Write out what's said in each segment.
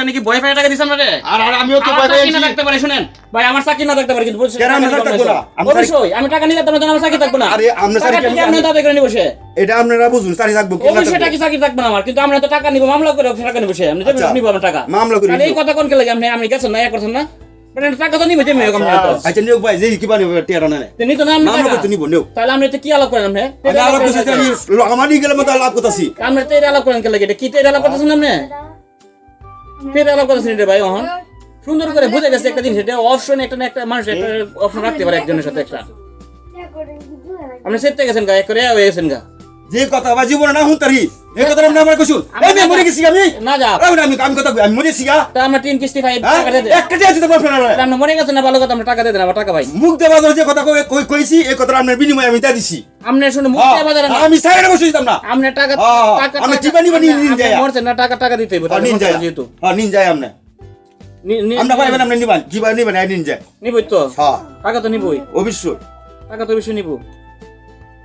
নাকি বয়ফ্রেন্ড টাকা দিছেন রে আর আর আমিও তো আমার বাইরে চাকরি না আছি। থাকতে পারে শুনেন। ভাই আমার চাকরি না থাকতে পারে কিন্তু কেন টাকা আমার নিতে থাকব পারবেন না? না। অবশ্যই আমি টাকা নিলে তোমার আমার চাকরি থাকব না। আরে, আপনার চাকরি ঠিক আমি- দাবি করে নিয়ে বসে এটা আপনারা বুঝুন চাকরি থাকব কি না অবশ্যই টাকা চাকরি থাকবে না আমার কিন্তু আমরা তো টাকা নিব মামলা করে টাকা নিব সে। আমি আচ্ছা, নিব আমার টাকা। মামলা করে এই কথা কোন কে লাগে আপনি আপনি গেছেন না এক করছেন না? মানে টাকা তো নিবে তুমি এরকম আচ্ছা নিয়োগ ভাই কি টিয়ারা না তো নিত না আপনি মামলা করতে নিব নিয়োগ। তাহলে আপনি তো কি আলাপ করেন আপনি? আমি আলাপ করছি আমি আমারই গেলে মতো আলাপ করতেছি। আপনি তো এটা আলাপ করেন কে লাগে এটা কি তো এটা আলাপ করতেছেন আপনি? এটা আলাপ করতেছেন এটা ভাই ওহন সুন্দর করে বুঝে গেছে একটা জিনিস এটা অপশন একটা না একটা মানুষ একটা অপশন রাখতে পারে একজনের সাথে একটা। আপনি সেটতে গেছেন গা এক করে হয়ে গেছেন গা। যে কথা বা জীবনে না হুঁতারি এই কথা আমি আমার এই আমি মরে গেছি আমি? না যা। আমি আমি আমি কথা আমি মরে গেছি গা। তা আমরা তিন কিস্তি পাই হ্যাঁ? টাকা দিয়ে একটা দিয়ে আছে তোমার ফেরার আপনি মরে গেছেন না ভালো কথা আমরা টাকা দিয়ে দেন আমার টাকা ভাই। মুখ দেওয়া যে কথা কই- কই কইছি এই কথা আপনার বিনিময়ে আমি দিয়ে দিছি। শুনে মুখ হ্যাঁ, বাজারে আমি সাইডে বসে দিতাম না। আপনি টাকা হ্যাঁ, টাকা আমরা টাকা- নিবা নিন- নিন আপনি যাইয়া। না টাকা টাকা দিতে হবে। হ্যাঁ, নিন যায় যেহেতু। হ্যাঁ নিন যায় আপনি নি- নি- আমরা পাইবেন আপনি নিবান কি ভাই নিবেন নিন যায় নিবই তো। হ্যাঁ। টাকা তো নিবই। অবশ্যই। টাকা তো অবশ্যই নিব।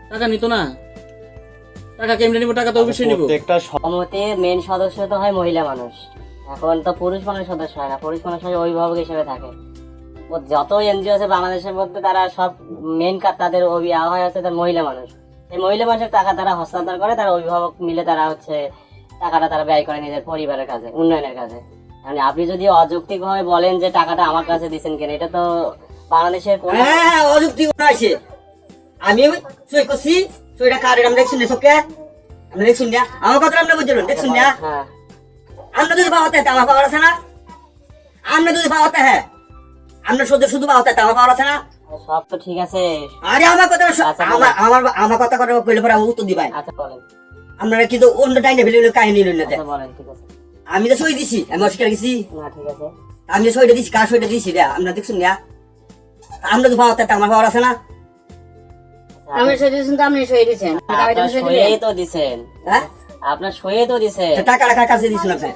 টাকা নিত না। টাকা কেমনে নিব? টাকা তো অবশ্যই নিব। প্রত্যেকটা সমিতির মেন সদস্য তো হয় মহিলা মানুষ। এখন তো পুরুষ মানুষ সদস্য হয় না। পুরুষ মানুষ হয় অভিভাবক হিসেবে থাকে। যত এনজিও আছে বাংলাদেশের মধ্যে তারা সব মেন কাজ তাদের অভি হয় হচ্ছে তার মহিলা মানুষ। এই মহিলা মানুষের টাকা তারা হস্তান্তর করে তারা অভিভাবক মিলে তারা হচ্ছে টাকাটা তারা ব্যয় করে নিজের পরিবারের কাছে উন্নয়নের কাছে মানে আপনি যদি অযৌক্তিকভাবে বলেন যে টাকাটা আমার কাছে দিচ্ছেন কেন এটা তো বাংলাদেশের কোনো হ্যাঁ অযুক্তি কোনো আছে। আমি সই করছি সইটা কার আমরা দেখছি না সবকে? আমরা দেখছি না? আমার কথা আমরা বুঝলেন দেখছি না? হ্যাঁ। আমরা যদি পাওয়া হতে আমার পাওয়ার আছে না? আমরা যদি পাওয়া হতে হ্যাঁ আমরা শুধু শুধু পাওয়া হতে আমার আছে না? সব তো ঠিক আছে। আরে আমার কথা আচ্ছা, আমার আমার আমার কথা কথা কইলে পরে উত্তর দিবাই আচ্ছা বলেন। আপনারা কিন্তু অন্য টাইমে ফেলে কাহিনী আচ্ছা বলেন ঠিক আছে। আমি তো সই দিছি আমি অস্বীকার গেছি না ঠিক আছে। আমি সইটা দিছি কার সইটা দিছি রে? আমরা দেখছেন না। আমরা তো পাওয়া আমার পাওয়ার আছে না? আমি সই তো আপনি সই দিয়েছেন। আপনার সইয়ে তো দিছেন। হ্যাঁ? আপনার সইয়ে তো দিছেন। টাকা কাছে দিছেন আপনি।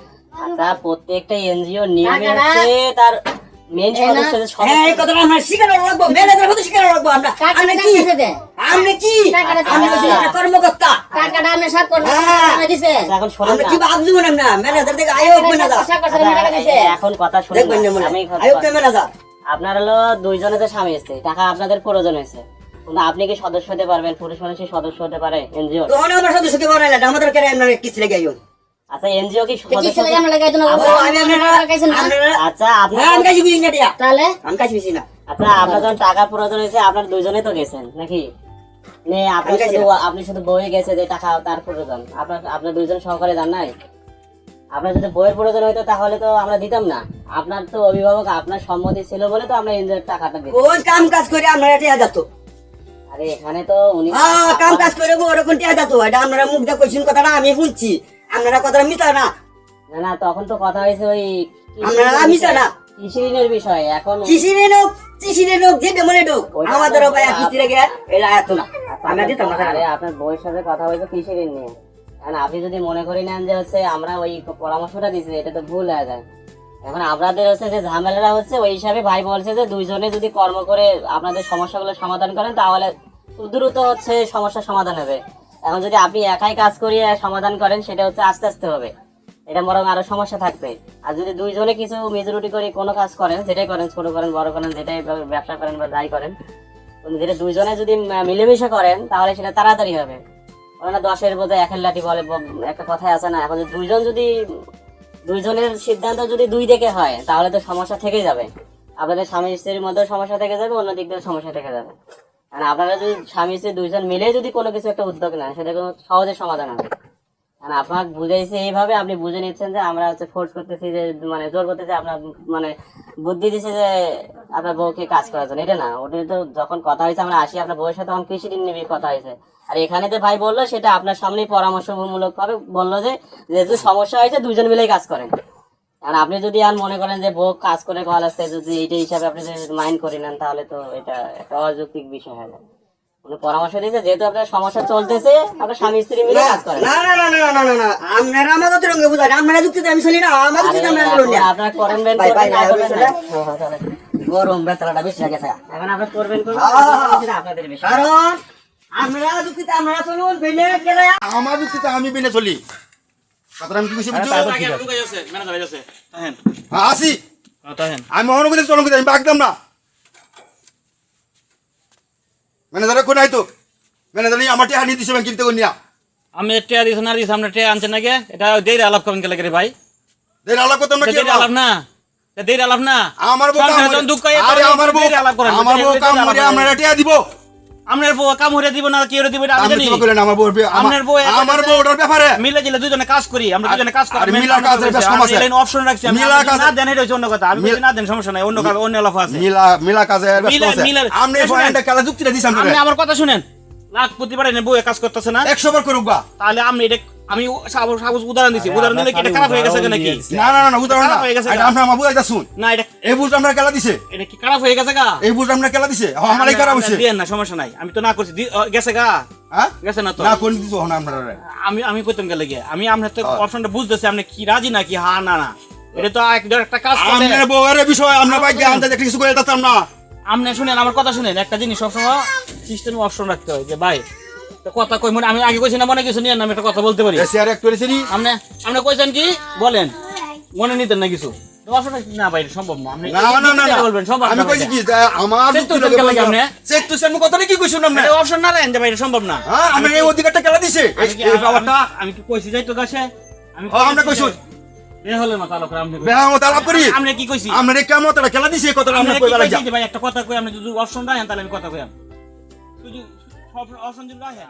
আচ্ছা প্রত্যেকটা এনজিও নিয়মে হচ্ছে তার মেন সদস্যদের হ্যাঁ এই কথাটা আমরা স্বীকার রাখব ম্যানেজার হতে স্বীকার রাখব আমরা। আমরা কি? আমরা কি? টাকাটা একটা কর্মকর্তা। টাকাটা আপনি সাত করে হ্যাঁ। দিছে এখন শোনেন আমরা কি ভাবছি মনে না ম্যানেজার থেকে আয়োগ ম্যানেজার সাত করে টাকা দিছে এখন কথা শুনুন দেখবেন না। না, আমি কথা ম্যানেজার আপনার হলো দুইজনে তো স্বামী স্ত্রী টাকা আপনাদের প্রয়োজন হয়েছে। আপনি কি সদস্য হতে পারবেন? পুরুষ মানুষের সদস্য হতে পারে? এনজিও? আমরা সদস্যকে বলাইলা আমাদের কেন আমরা কিছু লেগে আচ্ছা এনজিও কি আমরা আচ্ছা হ্যাঁ তাহলে আচ্ছা আপনার যখন টাকা প্রয়োজন হয়েছে আপনার দুইজনে তো গেছেন নাকি? আপনি শুধু আপনি শুধু বই গেছে যে টাকা তার প্রয়োজন। আপনার আপনার দুইজন সহকারে যান নাই? আপনার যদি বইয়ের প্রয়োজন হইতো তাহলে তো আমরা দিতাম না। আপনার তো অভিভাবক আপনার সম্মতি ছিল বলে তো আমরা এনজয়ের টাকাটা দিই ওই কাম কাজ করে আমরা যেত আরে এখানে তো উনি কাম কাজ করে ওরকম টিয়া যেত এটা আপনারা মুখ দিয়ে কথাটা আমি শুনছি। আপনারা কথাটা না। না না তখন তো কথা হয়েছে ওই কৃষি বিষয়ে- না। কৃষি ঋণের বিষয়ে এখন লোক কিসিরে লোক যে মনে লোক আমাদের ভাই কিস্তি রেখে এরা এত না। আমরা দিতাম না। আপনার বউয়ের সাথে কথা হয়েছে কৃষি ঋণ নিয়ে এখন আপনি যদি মনে করি নেন যে হচ্ছে আমরা ওই পরামর্শটা দিচ্ছি এটা তো ভুল হয়ে যায়। এখন আপনাদের হচ্ছে যে ঝামেলাটা হচ্ছে ওই হিসাবে ভাই বলছে যে দুইজনে যদি কর্ম করে আপনাদের সমস্যাগুলো সমাধান করেন তাহলে দ্রুত হচ্ছে সমস্যা সমাধান হবে। এখন যদি আপনি একাই কাজ করিয়ে সমাধান করেন, সেটা হচ্ছে আস্তে আস্তে হবে। এটা বরং আরও সমস্যা থাকবে। আর যদি দুইজনে কিছু মেজরিটি করে কোনো কাজ করেন, যেটাই করেন, ছোট করেন, বড় করেন, যেটাই ব্যবসা করেন বা যাই করেন যেটা দুইজনে যদি মিলেমিশে করেন, তাহলে সেটা তাড়াতাড়ি হবে। না দশের বোধহয় একের লাঠি বলে একটা কথাই আছে না, এখন দুইজন যদি, দুইজনের সিদ্ধান্ত যদি দুই দিকে হয়, তাহলে তো সমস্যা থেকে যাবে। আপনাদের স্বামী স্ত্রীর মধ্যেও সমস্যা থেকে যাবে অন্য দিক সমস্যা থেকে যাবে। আর আপনারা যদি স্বামী স্ত্রী দুইজন মিলে যদি কোনো কিছু একটা উদ্যোগ নেন, সেটা কোনো সহজে সমাধান হবে। মানে আপনাকে বুঝাইছে এইভাবে, আপনি বুঝে নিচ্ছেন যে আমরা হচ্ছে ফোর্স করতেছি যে মানে জোর করতেছি আপনার মানে বুদ্ধি দিছে যে আপনার বউকে কাজ করার জন্য। এটা না, ওটা তো যখন কথা হয়েছে আমরা আসি, আপনার বউয়ের সাথে তখন কৃষি ঋণ নিয়ে কথা হয়েছে। আর এখানে যে ভাই বলল, সেটা আপনার সামনেই পরামর্শমূলক ভাবে বলল যে, যেহেতু সমস্যা হয়েছে দুজন মিলেই কাজ করেন। আর আপনি যদি আর মনে করেন যে বউ কাজ করে কল আসছে যদি এইটা হিসাবে আপনি যদি মাইন্ড করে নেন তাহলে তো এটা একটা অযৌক্তিক বিষয় হয়ে যায় উনি পরামর্শ দিয়েছে? যেহেতু আপনার সমস্যা চলতেছে আপনার স্বামী স্ত্রী মিলে কাজ করেন। না না না না না না না আপনারা আমাদের রঙে বুঝান আপনারা যুক্তিতে আমি শুনি না আমার যুক্তিতে আমরা বলুন না। আপনার করবেন বেন ভাই, ভাই, না না। হ্যাঁ, হ্যাঁ। গরম বেতলাটা বেশি লাগে স্যার। এখন আপনার করবেন করবেন আপনাদের বিষয়। কারণ আপনারা যুক্তিতে আপনারা চলুন বেনে আমার যুক্তিতে আমি বিনে চলি। কথাটা আমি কি কইছি বুঝছ তারপর কি আছে? আছে, ম্যানেজার আছে। তাহেন, হ্যাঁ আসি হ্যাঁ, তাহেন। আমি মহান বুঝে চলন আমি বাগদাম না ম্যানেজারে কোন আইতো ম্যানেজার আমার টিয়া নিয়ে দিছে ব্যাংক কিনতে কোন নিয়া আমি টেয়া দিয়েছেন আর দিয়েছেন, আপনার টেয়া আনছেন নাকি? এটা দেরি আলাপ করেন কে লাগে রে ভাই? দেন আলাপ করতাম না এটা কি দেরি আলাপ না? এটা দেরি আলাপ না? আমার বউ সংসারে কাম যখন দুঃখ হয়, আরে তখন আমার বউ দেরি আলাপ করেন। আমার বউ দেরি কাম আলাপ করে করেন। আমরা টিয়া দিব আপনার বউ কাম হরে দিব না কি হরে দিব আমি জানি। আমার বউ আপনার বউ আমার বউ ওটার ব্যাপারে মিলে জিলে দুজনে কাজ করি আমরা দুজনে কাজ করি মিলা কাজ সমস্যা। এলাইন অপশন রাখছি আমি মিলা কাজ না দেন এটা হচ্ছে অন্য কথা। আমি যদি না দেন সমস্যা নাই অন্য কাজ অন্য লাভ আছে। মিলা মিলা কাজ এর মিলা- আপনি খেলা যুক্তিটা দিছেন আপনি আমার কথা শুনেন। লাখ প্রতি পারেন বউয়ে কাজ করতেছে না। 100 বার করুক বা। তাহলে আমি এটা আমি সাপোজ উদাহরণ দিছি। উদাহরণ দিলে কি এটা খারাপ হয়ে গেছে নাকি? না না না না উদাহরণ না। হয়ে গেছে এটা আমার বুঝাইতা শুন। না এটা এই বুঝ আমরা খেলা দিছে। এটা কি খারাপ হয়ে গেছে গা? এই বুঝ আমরা খেলা দিছে। আমারই খারাপ হইছে দিয়েন না সমস্যা নাই। আমি তো না করছি। গেছে গা? হ্যাঁ? গেছে না তো? না কোন দিছো হন আমরা আমি আমি কইতাম গেলে গিয়ে। আমি আপনার তো হ্যাঁ। অপশনটা বুঝতেছি আপনি কি রাজি নাকি? হা না না। এটা তো এক- একটা কাজ করলে আপনার বউয়ের বিষয় আমরা ভাগ্যে আনতে দেখলে কিছু করে দিতাম না আপনি শুনেন আমার কথা শুনেন। একটা জিনিস সবসময় সিস্টেমে অপশন রাখতে হয় যে ভাই কথা কই মনে আমি আগে কইছি না মনে কিছু নিয়ে আমি একটা কথা বলতে পারি। আর এক করেছি আপনি আপনি কইছেন কি? বলেন। মনে নিতেন না কিছু। তো অপশন না ভাই সম্ভব না। আপনি না না না না। বলবেন সম্ভব আমি কইছি কি আমার আপনি। চেক তো সেন কি কইছুন আপনি? অপশন না দেন ভাই সম্ভব না। হ্যাঁ আমি এই অধিকারটা খেলা দিছে। আমি এই ব্যাপারটা আমি- আমি কি কইছি? যাই তো গাছে আমি আমরা আপনি আপনি কি কইছি? কেমন তারা খেলা দিছে কথা আপনি কইবা ভাই একটা কথা কই আপনি যদি অপশন দেন তাহলে আমি কথা কইয়াম। অপশন যদি রাখেন?